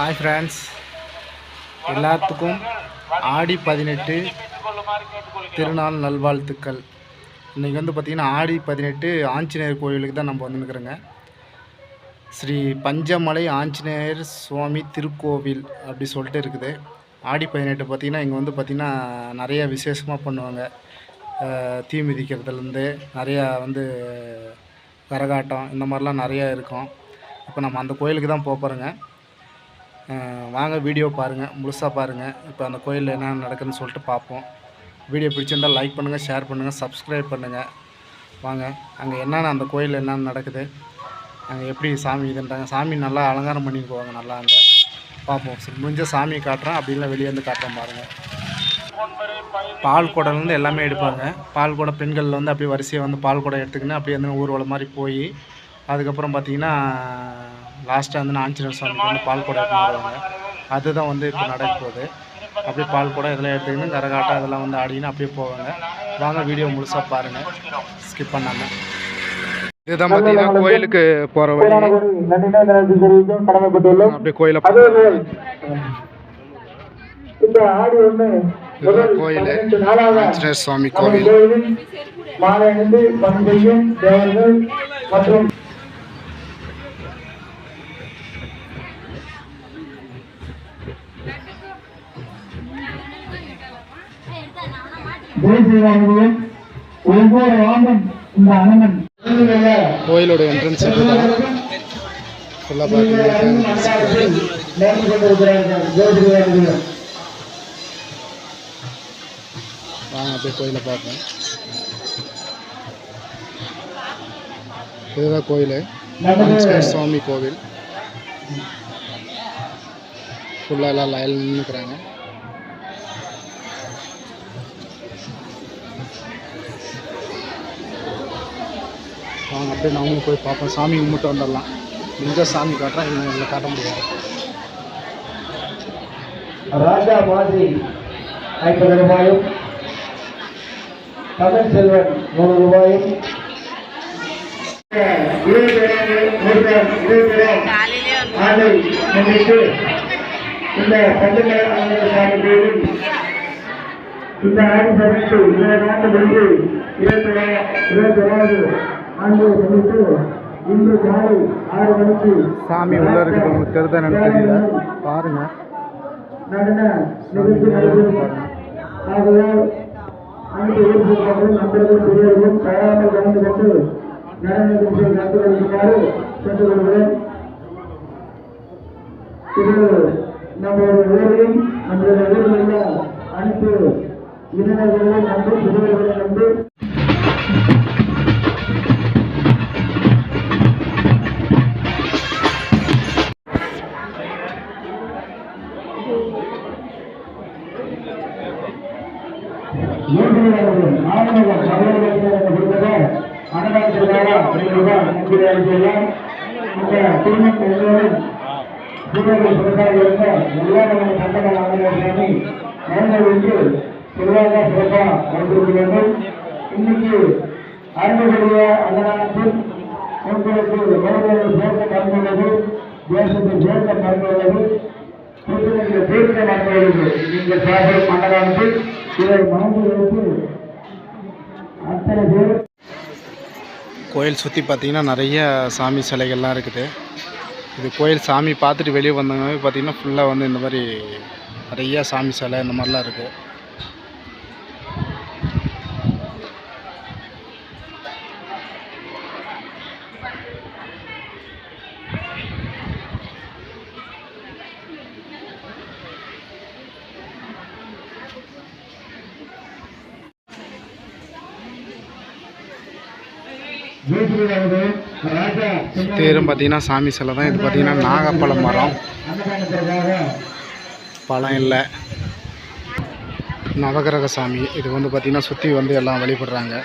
Hi friends எல்லாத்துக்கும் ஆடி பதினெட்டு திருநாள் நல்வாழ்த்துக்கள். இன்றைக்கி வந்து பார்த்திங்கன்னா ஆடி பதினெட்டு ஆஞ்சநேயர் கோயிலுக்கு தான் நம்ம வந்துருக்குறோங்க. ஸ்ரீ பஞ்சமலை ஆஞ்சநேயர் சுவாமி திருக்கோவில் அப்படி சொல்லிட்டு இருக்குது. ஆடி பதினெட்டு பார்த்திங்கன்னா இங்கே வந்து பார்த்திங்கன்னா நிறைய விசேஷமாக பண்ணுவாங்க. தீ மிதிக்கிறதுலேருந்து நிறையா வந்து கரகாட்டம் இந்த மாதிரிலாம் நிறையா இருக்கும். இப்போ நம்ம அந்த கோயிலுக்கு தான் போக போகிறோங்க வாங்க வீடியோ பாருங்கள் முழுசாக பாருங்கள் இப்போ அந்த கோயிலில் என்ன நடக்குதுன்னு சொல்லிட்டு பார்ப்போம் வீடியோ பிடிச்சிருந்தால் லைக் பண்ணுங்கள் ஷேர் பண்ணுங்கள் சப்ஸ்கிரைப் பண்ணுங்கள் வாங்க அங்கே என்னென்ன அந்த கோயிலில் என்னென்ன நடக்குது? அங்கே எப்படி சாமி இதுன்றாங்க. சாமி நல்லா அலங்காரம் பண்ணிட்டு போவாங்க நல்லா அங்கே. பார்ப்போம் சரி முடிஞ்ச சாமி காட்டுறேன். அப்படின்லாம் வெளியே வந்து காட்டுறேன் பாருங்கள் பால் குடம்லேருந்து எல்லாமே எடுப்பாங்க. பால் குடம் பெண்கள் வந்து அப்படியே வரிசையாக வந்து பால் குடம் எடுத்துக்கின்னு அப்படியே வந்து ஊர்வலம் மாதிரி போய் அதுக்கப்புறம் பார்த்திங்கன்னா லாஸ்ட்டாக வந்து ஆஞ்சநேயர் சுவாமிக்கு வந்து பால் எடுத்துன்னு வருவாங்க. அதுதான் வந்து இப்போ நடக்க போகுது. அப்படியே பால் குடம் இதெல்லாம் எடுத்துக்கின்னு கரகாட்டம் இதெல்லாம் வந்து ஆடின்னு அப்படியே போவாங்க. வாங்க வீடியோ முழுசாக பாருங்கள் ஸ்கிப் பண்ணாமல் இதுதான் பார்த்தீங்கன்னா கோயிலுக்கு போகிற வழி. அப்படியே கோயிலை முதல் கோயில். ஆஞ்சநேயர் சுவாமி கோவில். மாலை அணிந்து தேவர்கள் மற்றும் தேசிய ஒவ்வொரு ஆண்டும் இந்த அண்ணன் கோயிலோட என்ட்ரன்ஸ் இதுதான் ஃபுல்லாக பார்த்தீங்கன்னா நேர்ந்து கொண்டிருக்கிறார்கள் ஜோதிடர்கள் வாங்க அப்படியே கோயிலை பார்ப்போம். இதுதான் கோயில். ஆஞ்சநேயர் சுவாமி கோவில். ஃபுல்லாக எல்லாம் லைன் நின்றுக்கிறாங்க வாங்க அப்படியே நாமளும் போய் பார்ப்போம். சாமி கும்பிட்டு வந்துடலாம். முடிஞ்ச சாமி காட்டுறேன் இன்னும் இல்லை காட்ட முடியாது. ராஜா மாதிரி ஐம்பது ரூபாயும் தமிழ் செல்வன் நூறு ரூபாயும் இந்த இந்த ஆண்டு சமைத்து இருபது ஆண்டு முடிந்து இருபத்தி இருபத்தி ஓராவது சாமி உள்ள இருக்குது உங்களுக்கு தெரியுதா தெரியல பாருங்க. நடன நிகழ்ச்சி நடைபெறும் ஆகையால் அனைத்து ஊர்வலர்களும் நண்பர்களும் அன்புடைய அன்னதானத்தில் உங்களுக்கு மனிதர்கள் சேர்க்க மறந்துள்ளது தேசத்தை சேர்க்க மறந்துள்ளது பிரச்சனைகளை தீர்க்க மறந்துள்ளது நீங்கள் சாப்பிடும் அன்னதானத்தில் இதை மறந்து வைத்து அத்தனை பேர் கோயில் சுற்றி பார்த்தீங்கன்னா நிறைய சாமி சிலைகள்லாம் இருக்குது. இது கோயில் சாமி பார்த்துட்டு வெளியே வந்தவங்க பார்த்தீங்கன்னா ஃபுல்லாக வந்து இந்த மாதிரி நிறைய சாமி சிலை இந்த மாதிரிலாம் இருக்குது தேரும் பார்த்தீங்கன்னா சாமி சிலை தான். இது பார்த்தீங்கன்னா நாகப்பழம் மரம். பழம் இல்லை. நவகிரக சாமி. இது வந்து பார்த்திங்கன்னா சுற்றி வந்து எல்லாம் வழிபடுறாங்க.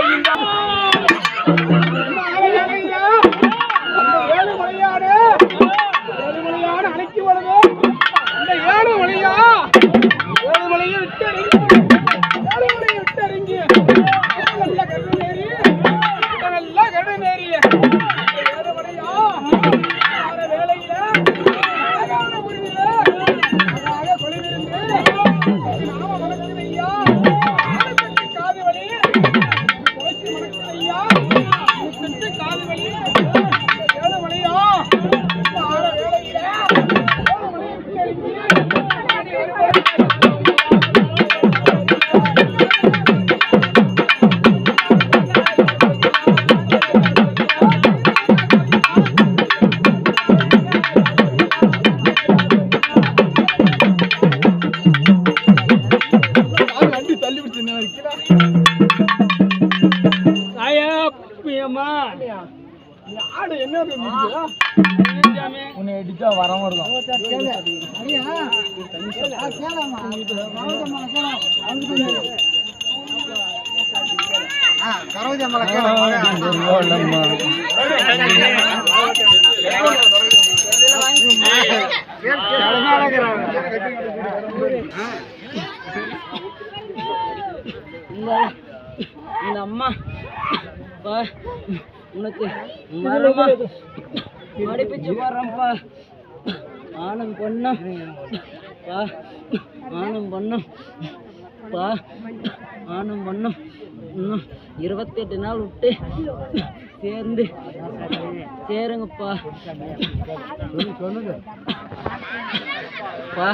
欢迎光临 இந்த அம்மா உனக்கு மரமா மடிப்பிச்சு போடுறேன்ப்பா. ஆனம் பொண்ணும் பா ஆணும் பொண்ணும் பா ஆணும் பொண்ணும். இன்னும் இருபத்தெட்டு நாள் விட்டு சேர்ந்து சேருங்கப்பா. பா.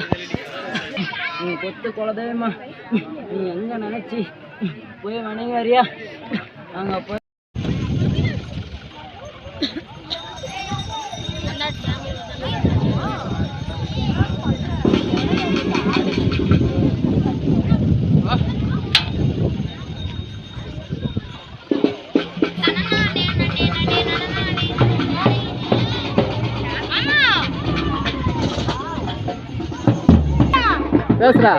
நீ கொத்து குலதெய்வமா? நீ எங்கே நினச்சி போய் வணங்காரியா நாங்கள் போய் Thank போய் பேசுறா.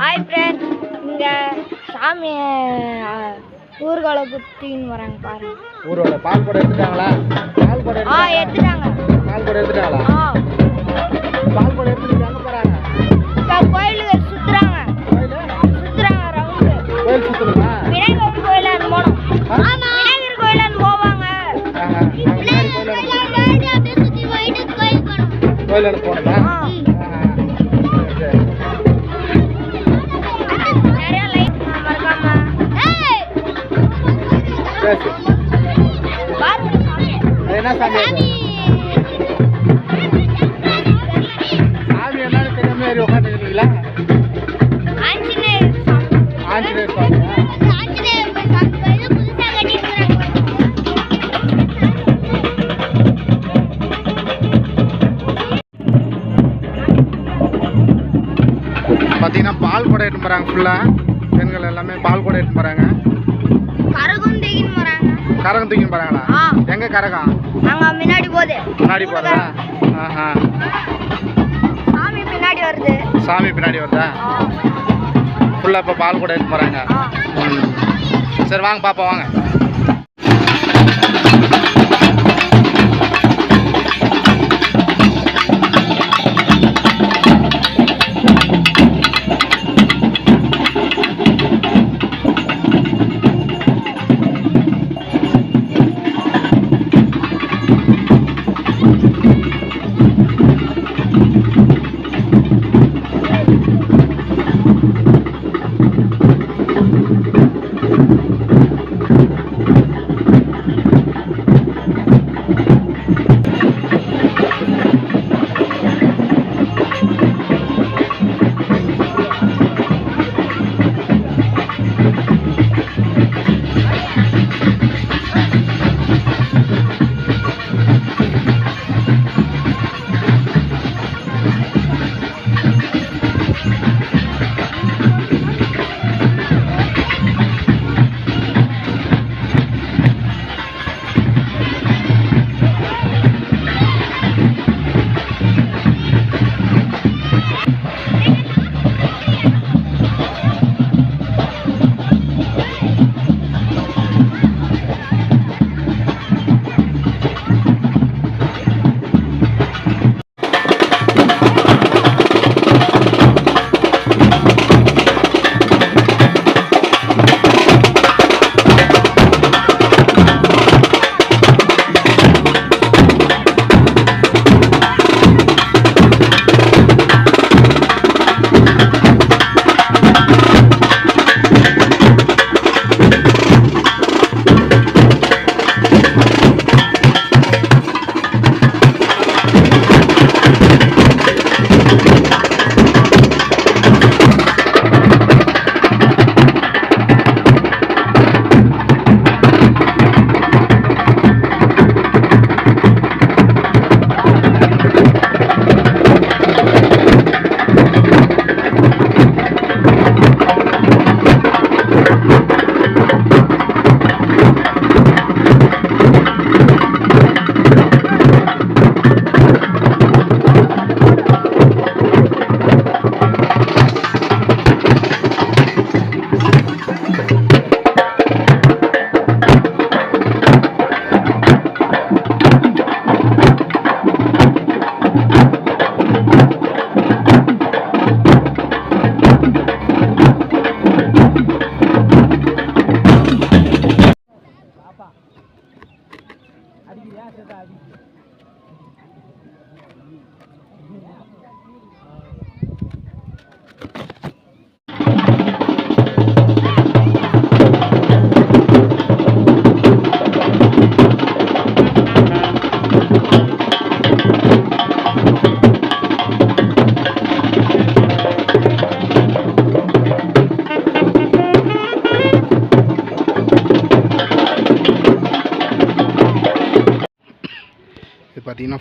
ஹாய் ஃப்ரெண்ட்ஸ் இங்கே சாமி ஊர்களை குத்தின்னு வராங்க பாருங்க. ஊரோட பால் கூட எடுத்துட்டாங்களா? தூக்கி போகிறாங்களா ஆ. எங்கே கரகம்? நாங்க முன்னாடி போகுது. முன்னாடி போகிறதா ஆஹா. சாமி பின்னாடி வருது. சாமி பின்னாடி வருதா? ஆ. ஃபுல்லாக இப்போ பால் கூட எடுத்து போகிறாங்க ஆ. சரி வாங்க பாப்பா வாங்க.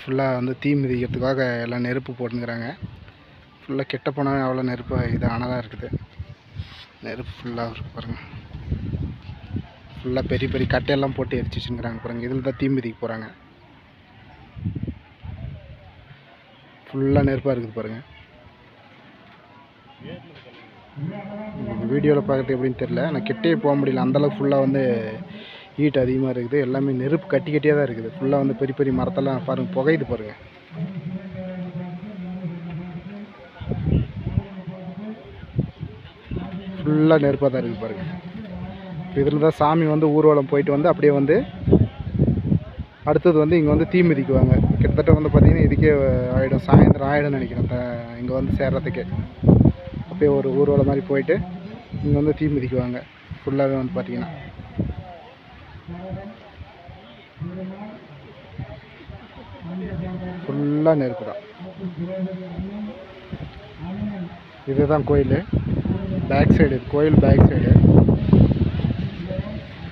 ஃபுல்லாக வந்து தீ மிதிக்கிறதுக்காக எல்லாம் நெருப்பு போட்டுங்கிறாங்க ஃபுல்லாக கெட்ட போனால் அவ்வளோ நெருப்பு இது ஆனதாக இருக்குது. நெருப்பு ஃபுல்லாக இருக்குது பாருங்கள் ஃபுல்லாக பெரிய பெரிய கட்டையெல்லாம் போட்டு எரிச்சிச்சுங்கிறாங்க பாருங்கள் இதில் தான் தீ மிதிக்க போகிறாங்க ஃபுல்லாக நெருப்பாக இருக்குது பாருங்கள் வீடியோவில் பார்க்குறது எப்படின்னு தெரில நான் கிட்டே போக முடியல. அந்தளவுக்கு ஃபுல்லாக வந்து ஹீட் அதிகமாக இருக்குது. எல்லாமே நெருப்பு கட்டி கட்டியாக தான் இருக்குது. ஃபுல்லாக வந்து பெரிய பெரிய மரத்தெல்லாம் பாருங்கள் புகையுது பாருங்கள் ஃபுல்லாக நெருப்பாக தான் இருக்குது பாருங்கள் இதில் தான் சாமி வந்து ஊர்வலம் போயிட்டு வந்து அப்படியே வந்து அடுத்தது வந்து இங்கே வந்து தீ மிதிக்குவாங்க. கிட்டத்தட்ட வந்து பார்த்திங்கன்னா இதுக்கே ஆகிடும் சாயந்தரம் ஆகிடும்னு நினைக்கிறேன். த- இங்கே வந்து சேர்கிறதுக்கே அப்படியே ஒரு ஊர்வலம் மாதிரி போயிட்டு இங்கே வந்து தீ மிதிக்குவாங்க. ஃபுல்லாகவே வந்து பார்த்திங்கன்னா ஃபுல்லாக நெருப்பு தான். இதுதான் கோயில். பேக் சைடு இது கோயில் பேக் சைடு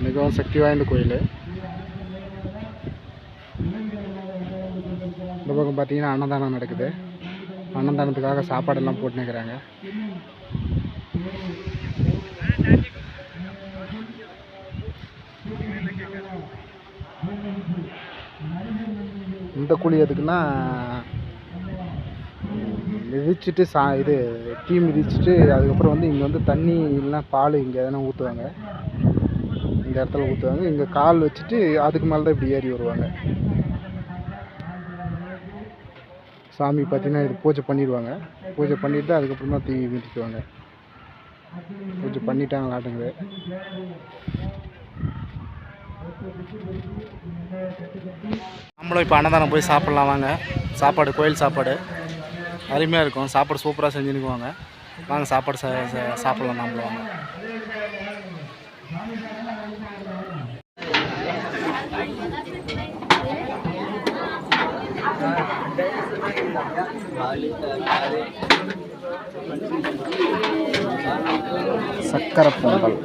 மிகவும் சக்தி வாய்ந்த கோயில். இந்த பக்கம் பார்த்தீங்கன்னா அன்னதானம் நடக்குது. அன்னதானத்துக்காக சாப்பாடெல்லாம் போட்டுன்னு இருக்கிறாங்க. அந்த குழி எதுக்குன்னா மிதிச்சுட்டு சா இது தீ மிதிச்சுட்டு அதுக்கப்புறம் வந்து இங்கே வந்து தண்ணி இல்லைன்னா பால் இங்கே எதனா ஊற்றுவாங்க இந்த இடத்துல ஊற்றுவாங்க இங்கே கால் வச்சுட்டு அதுக்கு மேலே தான் இப்படி ஏறி வருவாங்க. சாமி பார்த்திங்கன்னா இது பூஜை பண்ணிடுவாங்க. பூஜை பண்ணிவிட்டு அதுக்கப்புறம் தான் தீ மிதிக்குவாங்க. பூஜை பண்ணிட்டாங்களாட்டுங்க. நம்மளும் இப்போ அன்னதானம் போய் சாப்பிட்லாம் வாங்க. சாப்பாடு கோயில் சாப்பாடு. அருமையாக இருக்கும். சாப்பாடு சூப்பராக செஞ்சுருக்குவாங்க. வாங்க சாப்பாடு சாப்பிட்லாம் நம்மளும் வாங்க. சக்கரை பொங்கல்.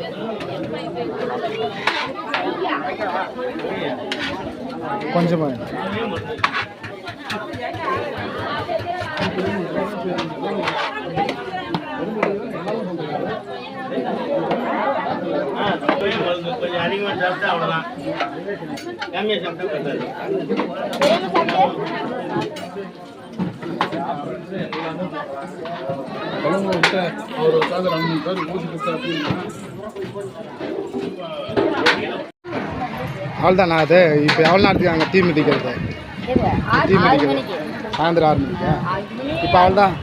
கொஞ்சமாக கொஞ்சம் அதிகமாக சாப்பிட்டா அவ்வளோதான் கம்மியாக சாப்பிட்டா பத்தாது அவ்வளோதாண்ணா அது. இப்போ எவ்வளோ நேரத்துக்கு அங்கே தீ மிதிக்கிறது தீ மிதிக்கிறது சாயந்தரம் ஆறு மணிக்கா? இப்போ அவ்வளோதான்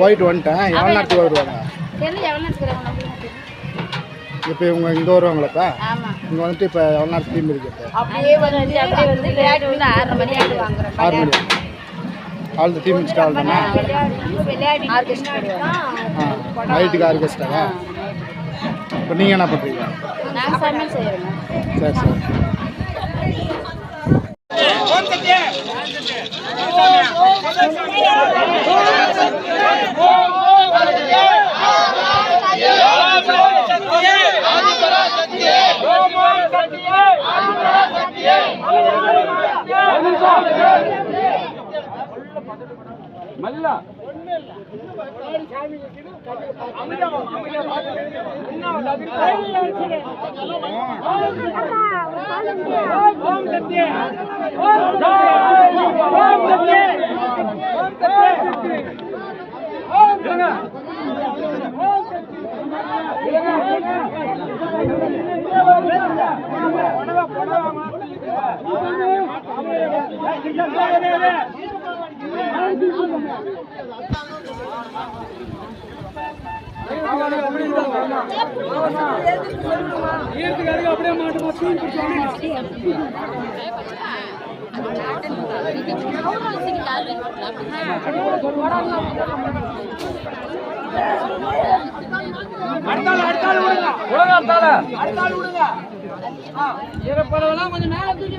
போயிட்டு வந்துட்டேன். எவ்வளோ நேரத்துக்கு வருவாங்க? இப்போ இவங்க இங்கே வருவாங்களா இப்போ? இங்கே வந்துட்டு இப்போ எவ்வளோ நேரத்துக்கு தீ மிதிக்கிறது இப்போ நீங்கள் என்ன பண்ணுறீங்க சரி சரி. Yeah! மல்லா ஓம் அப்படியே மாட்டோம் அடுத்தாள் அடுத்தாள் விடுங்க விடுங்க அடுத்தாள் அடுத்தாள் விடுங்க. இறப்படவெல்லாம் கொஞ்சம் மேல தூக்கி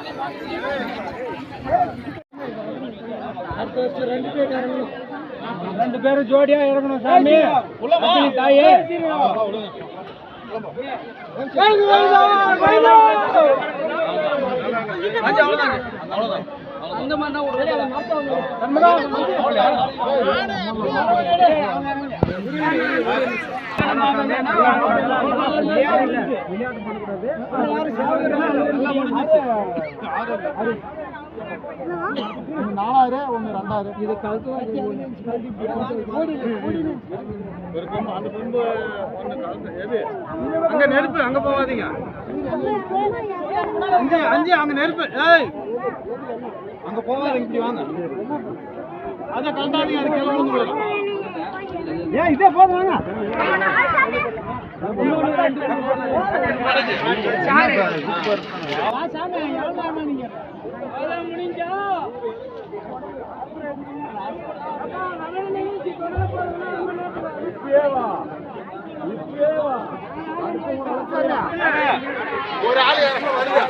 ரெண்டு பேரும் ஜோடியா இறங்கணும் சாமி. தாயே. அந்த மாதிரி நாலாயிரம் ஒன்று ரெண்டாயிரம் இது அங்க நெருப்பு அங்க போகாதீங்க. அஞ்சு அஞ்சு அங்க நெருப்பு. ஏய்! அங்க போகாதீங்க இப்படி வாங்க. அதை கலட்டாதீங்க அது கீழே விழுந்து ஏன் இதே போதும் முடிஞ்சா ஒரு ஆளு வருது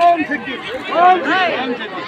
ஓம் சித்தி ஓம் சித்தி ஓம் சித்தி